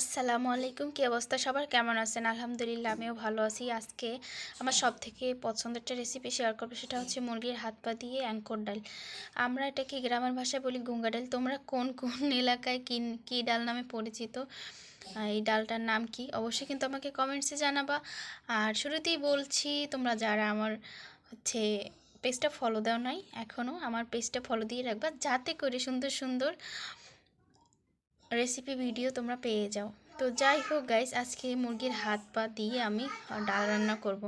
আসসালামু আলাইকুম, কী অবস্থা? সবার কেমন আছেন? আলহামদুলিল্লাহ, আমিও ভালো আছি। আজকে আমার সব থেকে পছন্দের একটা রেসিপি শেয়ার করব সেটা হচ্ছে মুরগির হাত পা দিয়ে অ্যাঙ্কর ডাল। আমরা এটাকে গ্রামের ভাষায় বলি গুঙ্গা ডাল। তোমরা কোন কোন এলাকায় কী কী ডাল নামে পরিচিত? এই ডালটার নাম কি? অবশ্যই কিন্তু আমাকে কমেন্টসে জানাবা। আর শুরুতেই বলছি, তোমরা যারা আমার হচ্ছে পেজটা ফলো দেওয়া নাই এখনও আমার পেজটা ফলো দিয়ে রাখবা। যাতে করে সুন্দর সুন্দর রেসিপি ভিডিও তোমরা পেয়ে যাও। তো যাই হোক গাইস আজকে মুরগির হাত পা দিয়ে আমি ডাল রান্না করব।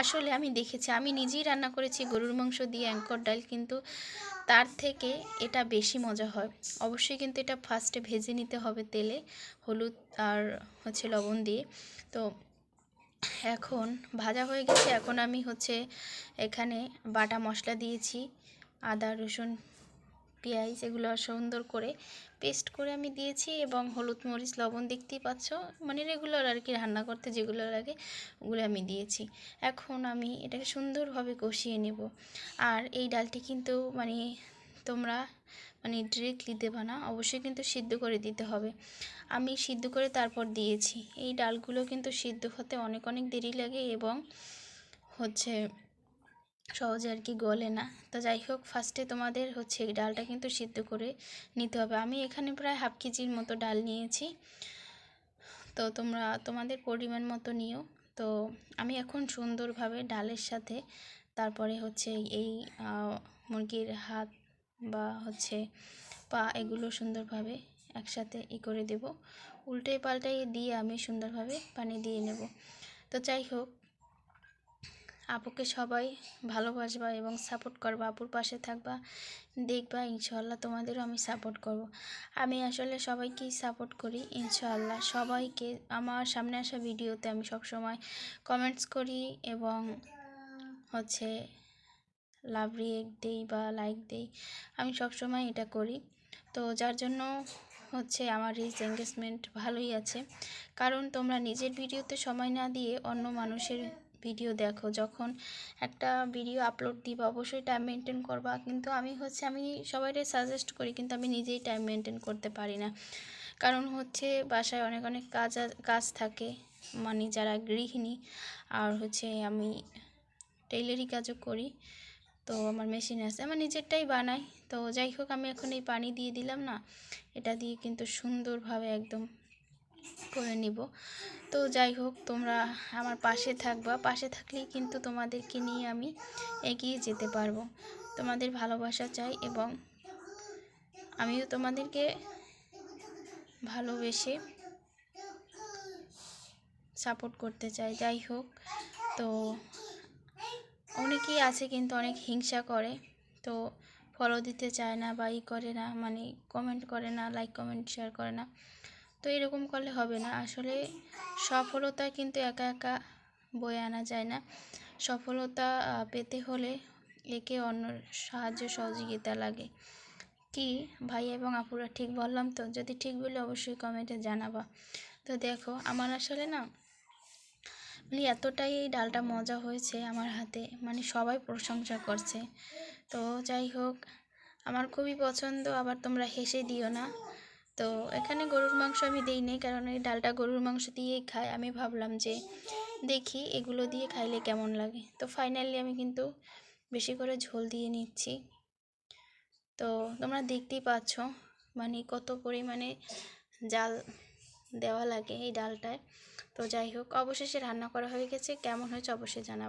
আসলে আমি দেখেছি, আমি নিজেই রান্না করেছি গরুর মাংস দিয়ে অ্যাঙ্কর ডাল, কিন্তু তার থেকে এটা বেশি মজা হয়। অবশ্যই কিন্তু এটা ফার্স্টে ভেজে নিতে হবে তেলে, হলুদ আর হচ্ছে লবণ দিয়ে। তো এখন ভাজা হয়ে গেছে, এখন আমি হচ্ছে এখানে বাটা মশলা দিয়েছি, আদা, রসুন পেঁয়াজ এগুলো সুন্দর করে পেস্ট করে আমি দিয়েছি এবং হলুদ মরিচ, লবণ দেখতেই পাচ্ছ। মানে রেগুলার আর কি রান্না করতে যেগুলো লাগে ওগুলো আমি দিয়েছি। এখন আমি এটাকে সুন্দরভাবে কষিয়ে নেব। আর এই ডালটি কিন্তু মানে তোমরা মানে ডিরেক্টলি দেবা না, অবশ্যই কিন্তু সিদ্ধ করে দিতে হবে। আমি সিদ্ধ করে তারপর দিয়েছি। এই ডালগুলো কিন্তু সিদ্ধ হতে অনেক অনেক দেরি লাগে এবং হচ্ছে সহজে আর কি গলে না। তো যাই হোক ফার্স্টে তোমাদের হচ্ছে ডালটা কিন্তু সিদ্ধ করে নিতে হবে। আমি এখানে প্রায় হাফ কেজির মতো ডাল নিয়েছি। তো তোমরা, তোমাদের পরিমাণ মতো নিও। তো আমি এখন সুন্দরভাবে ডালের সাথে তারপরে হচ্ছে এই মুরগির হাত বা হচ্ছে পা এগুলো সুন্দরভাবে একসাথে ই করে দেব। উল্টে পাল্টাই দিয়ে আমি সুন্দরভাবে পানি দিয়ে নেব। তো যাই হোক আপুকে সবাই ভালোবাসবা এবং সাপোর্ট করবা, আপুর পাশে থাকবা, দেখবা ইনশাল্লাহ তোমাদেরও আমি সাপোর্ট করব। আমি আসলে সবাইকেই সাপোর্ট করি ইনশাল্লাহ সবাইকে, আমার সামনে আসা ভিডিওতে আমি সবসময় কমেন্টস করি এবং হচ্ছে লাভ রিয়েক্ট দেই বা লাইক দেই। আমি সবসময় এটা করি। তো যার জন্য হচ্ছে আমার রিচ এঙ্গেজমেন্ট ভালোই আছে। কারণ তোমরা নিজের ভিডিওতে সময় না দিয়ে অন্য মানুষের ভিডিও দেখো, যখন একটা ভিডিও আপলোড দিবা, অবশ্যই টাইম মেনটেন করবা। কিন্তু আমি হচ্ছে, আমি সবাইকে সাজেস্ট করি, কিন্তু আমি নিজেই টাইম মেনটেন করতে পারি না। কারণ হচ্ছে, বাসায় অনেক অনেক কাজ কাজ থাকে মানে যারা গৃহিণী, আর হচ্ছে আমি টেইলারি কাজও করি। তো আমার মেশিন আছে আমার নিজেরটাই বানাই। তো যাই হোক, আমি এখন এই পানি দিয়ে দিলাম না, এটা দিয়ে কিন্তু সুন্দরভাবে একদম করে নিব। তো যাই হোক, তোমরা আমার পাশে থাকবা। পাশে থাকলেই কিন্তু তোমাদেরকে নিয়ে আমি এগিয়ে যেতে পারব। তোমাদের ভালোবাসা চাই এবং আমিও তোমাদেরকে ভালোবেসে সাপোর্ট করতে চাই। যাই হোক, তো অনেকেই আছে কিন্তু অনেক হিংসা করে। তো ফলো দিতে চায় না বা ই করে না মানে কমেন্ট করে না লাইক কমেন্ট শেয়ার করে না। তো এরকম করলে হবে না। আসলে সফলতা কিন্তু একা একা বয়ে আনা যায় না। সফলতা পেতে হলে একে অন্য সাহায্য সহযোগিতা লাগে। কি ভাই এবং আপুরা ঠিক বললাম তো? যদি ঠিক বলে অবশ্যই কমেন্টে জানাবা। তো দেখো, আমার আসলে না মানে এতটাই এই ডালটা মজা হয়েছে আমার হাতে। মানে সবাই প্রশংসা করছে। তো যাই হোক, আমার খুবই পছন্দ, আবার তোমরা হেসে দিও না। তো এখানে গরুর মাংস আমি দিই নি কারণ এই ডালটা গরুর মাংস দিয়েই খাই। আমি ভাবলাম যে দেখি এগুলো দিয়ে খাইলে কেমন লাগে। তো ফাইনালি আমি কিন্তু বেশি করে ঝোল দিয়ে নিচ্ছি। তো তোমরা দেখতেই পাচ্ছ মানে কত পরিমাণে জাল দেওয়া লাগে এই ডালটায়। তো যাই হোক, অবশেষে রান্না করা হয়ে গেছে। কেমন হয়েছে অবশ্যই জানাব।